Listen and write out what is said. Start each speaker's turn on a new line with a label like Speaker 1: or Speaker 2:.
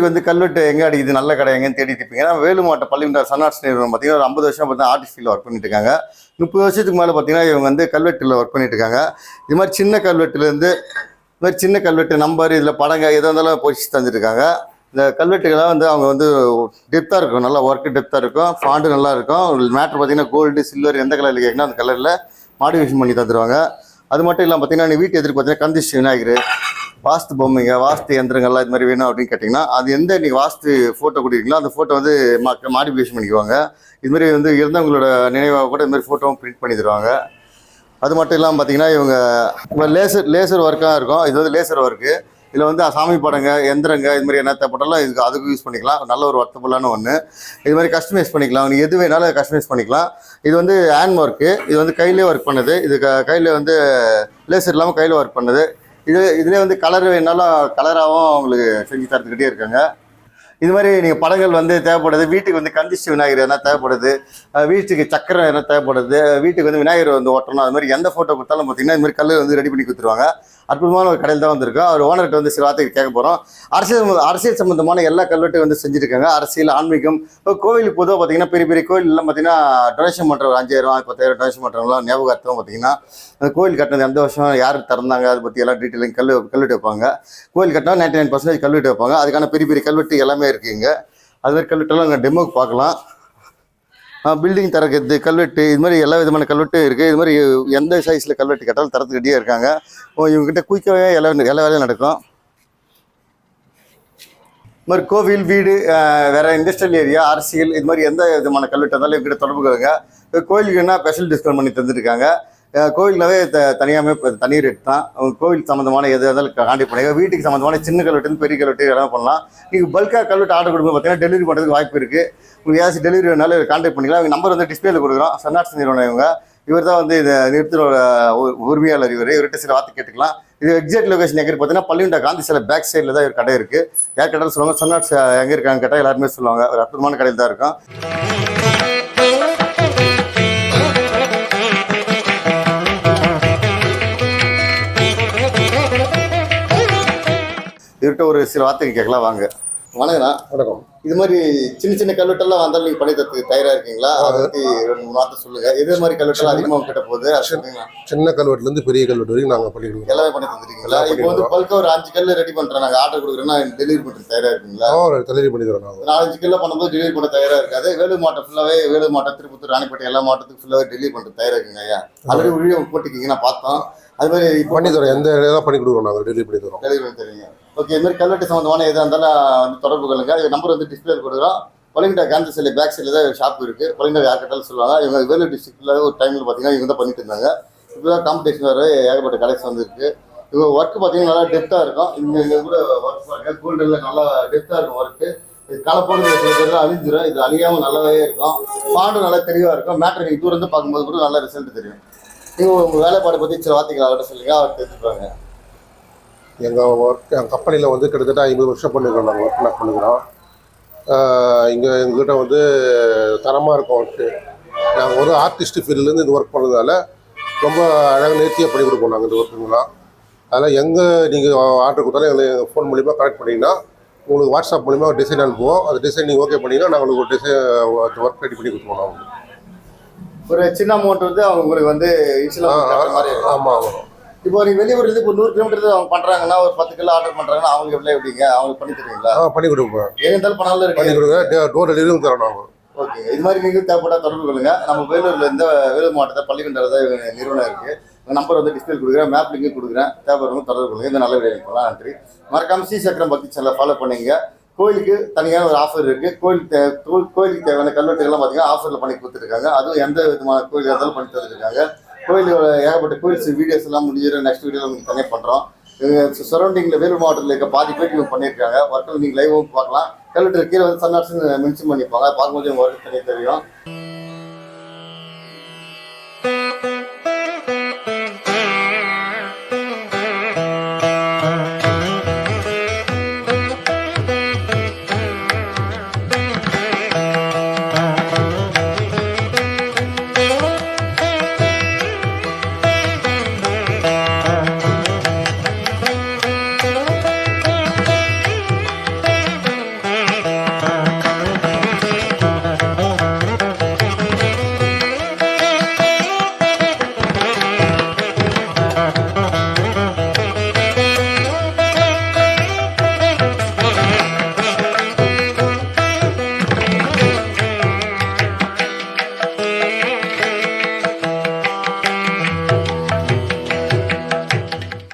Speaker 1: கோயிலுக்கு வந்து கல்வெட்டு எங்கே அடிக்குது? நல்ல கடை எங்கேன்னு தேடிட்டு இருப்பீங்க. ஏன்னா வேலு மாவட்ட பள்ளிமன்ற சன்னாட்ஸ் நிறுவனம் பார்த்தீங்கன்னா ஒரு ஐம்பது வருஷம் பார்த்தீங்கன்னா ஆர்டிஸ்ட் ஃபீல்டில் ஒர்க் பண்ணிட்டு இருக்காங்க. முப்பது வருஷத்துக்கு மேலே பார்த்தீங்கன்னா இவங்க வந்து கல்வெட்டில் ஒர்க் பண்ணிட்டு இருக்காங்க. இது மாதிரி சின்ன கல்வெட்டுலேருந்து இது மாதிரி சின்ன கல்வெட்டு நம்பர் இதில் படங்க எதாக இருந்தாலும் போச்சு தந்துருக்காங்க இந்த கல்வெட்டுகள்லாம் வந்து அவங்க வந்து டெப்த்தாக இருக்கும். நல்லா ஒர்க்கு டெப்த்தாக இருக்கும். ஃபாண்டு நல்லா இருக்கும். மேட்ரு பார்த்தீங்கன்னா கோல்டு சில்வர் எந்த கலரில் கேட்கணும் அந்த கலரில் மாடிஃபிகேஷன் பண்ணி தந்துடுவாங்க அது மட்டும் இல்லாமல் பார்த்தீங்கன்னா வீட்டு எதிர்ப்பு பார்த்தீங்கன்னா கந்திஷ் விநாயகர் வாஸ்து பொம்மைங்க வாஸ்து யந்திரங்கள்லாம் இது மாதிரி வேணும் அப்படின்னு கேட்டிங்கன்னா அது எந்த நீங்கள் வாஸ்து ஃபோட்டோ கொடுக்குறீங்களோ அந்த ஃபோட்டோ வந்து மாடிஃபிகேஷன் பண்ணிக்குவாங்க. இது மாதிரி வந்து இருந்தவங்களோட நினைவாக கூட இது மாதிரி ஃபோட்டோவும் பிரிண்ட் பண்ணி தருவாங்க. அது மட்டும் இல்லாமல் பார்த்தீங்கன்னா இவங்க லேசர் லேசர் ஒர்க்காக இருக்கும். இது வந்து லேசர் ஒர்க்கு இதில் வந்து சாமி படங்க எந்திரங்க இது மாதிரி என்ன தேவைப்பட்டாலும் இதுக்கு அதுக்கு யூஸ் பண்ணிக்கலாம். நல்ல ஒரு ஒர்த்தபுல்லான ஒன்று இது மாதிரி கஸ்டமைஸ் பண்ணிக்கலாம். நீங்கள் எது வேணாலும் கஸ்டமைஸ் பண்ணிக்கலாம். இது வந்து ஹேண்ட் ஒர்க்கு இது வந்து கையிலே ஒர்க் பண்ணுது. இது க கையில் வந்து லேசர் இல்லாமல் கையில் ஒர்க் பண்ணுது. இது இதுலேயே வந்து கலர் வேணாலும் கலராகவும் உங்களுக்கு செஞ்சு தரத்துக்கிட்டே இருக்காங்க. இது மாதிரி நீங்கள் படங்கள் வந்து தேவைப்படுது. வீட்டுக்கு வந்து கந்திஷ்டி விநாயகர் எதனா தேவைப்படுது. வீட்டுக்கு சக்கரம் எதனா தேவைப்படுது. வீட்டுக்கு வந்து விநாயகர் வந்து ஓட்டணும் அது மாதிரி எந்த ஃபோட்டோ கொடுத்தாலும் பார்த்தீங்கன்னா இது மாதிரி கல் வந்து ரெடி பண்ணி கொடுத்துருவாங்க. அற்புதமான ஒரு கடையில் தான் வந்திருக்கோம். அவர் ஓனர்கிட்ட வந்து சில வார்த்தைகள் கேட்க போகிறோம் அரசியல் அரசியல் சம்பந்தமான எல்லா கல்வெட்டும் வந்து செஞ்சுருக்காங்க. அரசியல் ஆன்மீகம் இப்போ கோவில் பொதுவாக பார்த்தீங்கன்னா பெரிய பெரிய கோயில் பார்த்தீங்கன்னா டொனேஷன் பண்ணுற ஆயிரம் பத்தாயிரம் டொனேஷன் பண்ணுறவங்களாம் ஞாபகார்த்தம் பார்த்தீங்கன்னா அந்த கோயில் கட்டினது எந்த வருஷம் யார் திறந்தாங்க அதை பற்றி எல்லாம் டீட்டெயிலிங் கல் கல்வெட்டு வைப்பாங்க. கோயில் கட்டினா நைன்டி நைன் பர்சன்டேஜ் கல்வெட்டு வைப்பாங்க. அதுக்கான பெரிய பெரிய கல்வெட்டு எல்லாமே இருக்குங்க அது மாதிரி கல்வெட்டெல்லாம் அங்கே டெமோக்கு பார்க்கலாம் பில்டிங் தரக்கிறது கல்வெட்டு இது மாதிரி எல்லா விதமான கல்வெட்டும் இருக்குது இது மாதிரி எந்த சைஸில் கல்வெட்டு கேட்டாலும் தரத்துக்கு ரெடியாக இருக்காங்க. இவங்ககிட்ட குயிக்காகவே எல்லா எல்லா வேலையும் நடக்கும். இது மாதிரி கோவில் வீடு வேறு இண்டஸ்ட்ரியல் ஏரியா அரசியல் இது மாதிரி எந்த விதமான கல்வெட்டு இருந்தாலும் இவங்ககிட்ட தொடர்பு கொள்ளுங்க. இப்போ கோயிலுக்குன்னா ஸ்பெஷல் டிஸ்கவுண்ட் பண்ணி தந்துருக்காங்க. கோவில்னாவே த தனியாகவே தனி ரேட் தான் கோவில் சம்மந்தமான எது இருந்தாலும் காண்டாக்ட் பண்ணுங்க வீட்டுக்கு சம்மந்தமான சின்ன கல்வெட்டு பெரிய கல்வெட்டு எல்லாம் பண்ணலாம். நீங்கள் பல்காக கல்வெட்டு ஆர்டர் கொடுக்கும்போது பார்த்தீங்கன்னா டெலிவரி பண்ணுறதுக்கு வாய்ப்பு இருக்குது உங்களுக்கு ஏதாச்சும் டெலிவரி வேணாலும் காண்டாக்ட் பண்ணிக்கலாம். அவங்க நம்பர் வந்து டிஸ்பிளேல கொடுக்குறோம். சன்னாட்ஸ் நிறுவனம் இவங்க. இவர் தான் வந்து இந்த நிறுத்தினோட உ- உரிமையாளர் இவர். இவர்கிட்ட சில வார்த்தை கேட்டுக்கலாம். இது எக்ஸாக்ட் லொகேஷன் எங்கே பார்த்தீங்கன்னா பள்ளியுண்டா காந்தி சில பேக் சைடில் தான் இவர் கடை இருக்குது யார் கேட்டாலும் சொல்லுவாங்க சன்னாட்ஸ் எங்கே இருக்காங்க கேட்டால் எல்லாருமே சொல்லுவாங்க. ஒரு அற்புதமான கடையில் தான் இருக்கும். இவர்கிட்ட ஒரு சில வார்த்தைக்கு கேட்கலாம் வாங்க. வணக்கண்ணா
Speaker 2: வணக்கம்.
Speaker 1: இது மாதிரி சின்ன சின்ன கல்வெட்டெல்லாம் வந்தாலும் நீங்கள் பண்ணி தரத்துக்கு தயாராக இருக்கீங்களா? அதை பற்றி ரெண்டு மூணு வார்த்தை சொல்லுங்கள் இதே மாதிரி கல்வெட்டெல்லாம் அதிகமாக கிட்ட போகுது?
Speaker 2: சின்ன கல்வெட்டுலேருந்து பெரிய கல்வெட்டு வரைக்கும் நாங்கள் பண்ணி கொடுக்குறோம்.
Speaker 1: எல்லாமே பண்ணி தந்துருக்கீங்களா இப்போ வந்து பல்கா ஒரு அஞ்சு கல் ரெடி பண்ணுறேன் நாங்கள் ஆர்டர் கொடுக்குறேன்னா டெலிவரி பண்ணுறது தயாராக இருக்கீங்களா?
Speaker 2: டெலிவரி பண்ணி தரோம் நாங்கள்
Speaker 1: நாலஞ்சு கிலோ பண்ணும்போது டெலிவரி பண்ண தயாராக இருக்காது. வேலூர் மாவட்டம் ஃபுல்லாகவே வேலூர் மாவட்டம் திருப்பத்தூர் ராணிப்பேட்டை எல்லா மாவட்டத்துக்கும் ஃபுல்லாகவே டெலிவரி பண்ணுறது தயாராக இருக்குங்க ஐயா. ஆல்ரெடி வீடியோ போட்டிருக்கீங்க நான் பார்த்தோம். அது மாதிரி
Speaker 2: பண்ணி தரோம். எந்த பண்ணி கொடுக்குறோம் நாங்கள் டெலிவரி பண்ணி தரோம்.
Speaker 1: டெலிவரி பண்ணி தருவீங்க ஓகே இது மாதிரி கல்வெட்டு சம்மந்தமான எதாக இருந்தாலும் வந்து தொடர்பு கொள்ளுங்க. இது நம்பர் வந்து டிஸ்பிளே கொடுக்குறோம். பழங்கிட்ட காந்தி சிலை பேக் சைடில் தான் ஷாப் இருக்குது பழங்கிட்ட யார் கேட்டாலும் சொல்லுவாங்க. இவங்க வேலூர் டிஸ்ட்ரிக்டில் ஒரு டைமில் பார்த்தீங்கன்னா இவங்க தான் பண்ணிட்டு இருந்தாங்க. இப்போ தான் காம்படிஷன் வேறு ஏகப்பட்ட கலெக்ஷன் வந்துருக்கு. இவங்க ஒர்க் பார்த்தீங்கன்னா நல்லா டெப்த்தாக இருக்கும். இங்கே இங்கே கூட ஒர்க் பாருங்க. கோல்டில் நல்லா டெப்த்தாக இருக்கும் ஒர்க்கு இது கலப்போடு சில பேர் அழிஞ்சிரும். இது அழியாமல் நல்லாவே இருக்கும். பாண்டு நல்லா தெளிவாக இருக்கும். மேட்ரு நீங்கள் தூரம் இருந்து பார்க்கும்போது கூட நல்ல ரிசல்ட் தெரியும். நீங்கள் உங்கள் வேலைப்பாடு பற்றி சில வார்த்தைகள் அவர்கிட்ட சொல்லுங்க. அவர் தெரிஞ்சுப்பாங்க.
Speaker 2: எங்கள் ஒர்க் எங்கள் கம்பெனியில் வந்து கிட்டத்தட்ட ஐம்பது வருஷம் பண்ணிக்கிறோம் நாங்கள் ஒர்க் நான் பண்ணுகிறோம் இங்கே எங்ககிட்ட வந்து தரமாக இருக்கும் ஒர்க்கு நாங்கள் ஒரு ஆர்டிஸ்ட் ஃபீல்ட்லேருந்து இந்த ஒர்க் பண்ணதால ரொம்ப அழகாக நேர்த்தியாக பண்ணி கொடுப்போம் நாங்கள் இந்த ஒர்க்குங்களாம் அதனால் எங்கே நீங்கள் ஆர்டர் கொடுத்தாலும் எங்களுக்கு ஃபோன் மூலிமா கனெக்ட் பண்ணிங்கன்னா உங்களுக்கு வாட்ஸ்அப் மூலிமா டிசைன் அனுப்புவோம். அந்த டிசைன் நீங்கள் ஓகே பண்ணிங்கன்னா நாங்கள் உங்களுக்கு டிசைன் ஒர்க் ரெடி பண்ணி கொடுத்துருவோம் நாங்கள்
Speaker 1: ஒரு சின்ன அமௌண்ட் வந்து அவங்க உங்களுக்கு வந்து இருக்கும்
Speaker 2: ஆமாம் ஆமாம்
Speaker 1: இப்போ நீங்க வெளியூர்ல இப்போ நூறு கிலோமீட்டர் அவங்க பண்றாங்கன்னா ஒரு பத்து கிலோ ஆர்டர் பண்றாங்கன்னா அவங்களுக்கு எவ்வளவு எப்படிங்க? அவங்களுக்கு பண்ணி தருவீங்களா?
Speaker 2: ஆ பண்ணி கொடுப்போம்.
Speaker 1: எங்க இருந்தாலும் பணம்
Speaker 2: பண்ணி
Speaker 1: இருக்கு.
Speaker 2: கொடுங்க. டோர் டெலிவரியும் தரோம் நாங்கள்
Speaker 1: ஓகே. இது மாதிரி நீங்க தேவைப்பட்டா தொடர்பு கொள்ளுங்க. நம்ம வேலூர்ல இருந்து வேலூர் மாவட்டத்தில் பள்ளிக்கண்டல தான் நிறுவனம் இருக்கு. நம்பர் வந்து டிஸ்பிளே கொடுக்குறேன். மேப் லிங்க் கொடுக்குறேன். தேவைப்படுறவங்க தொடர்பு கொள்ளுங்க. இந்த நல்ல வீடியோ போகலாம் நன்றி. மறக்காம சி சக்கரம் பக்தி சேனலை ஃபாலோ பண்ணுங்க கோயிலுக்கு தனியான ஒரு ஆஃபர் இருக்கு. கோயில் கோயிலுக்கு தேவையான கல்வெட்டுகள்லாம் பார்த்தீங்கன்னா ஆஃபரில் பண்ணி கொடுத்துருக்காங்க. அதுவும் எந்த விதமான கோயில் இருந்தாலும் பண்ணி தந்துருக்காங்க கோயிலோட ஏகப்பட்ட கோயில்ஸ் வீடியோஸ் எல்லாம் முடிஞ்சிடும். நெக்ஸ்ட் வீடியோ தனியாக பண்ணுறோம் சரௌண்டிங்கில் வேலூர் மாவட்டத்தில் இருக்க பாதி பேர் இவங்க பண்ணியிருக்காங்க. ஒர்க்கில் நீங்கள் லைவும் பார்க்கலாம். கல்வெட்டு கீழே வந்து சன்னாட்ஸ் மென்ஷன் பண்ணியிருப்பாங்க. பார்க்கும்போது ஒர்க்கு தனியாக தெரியும்.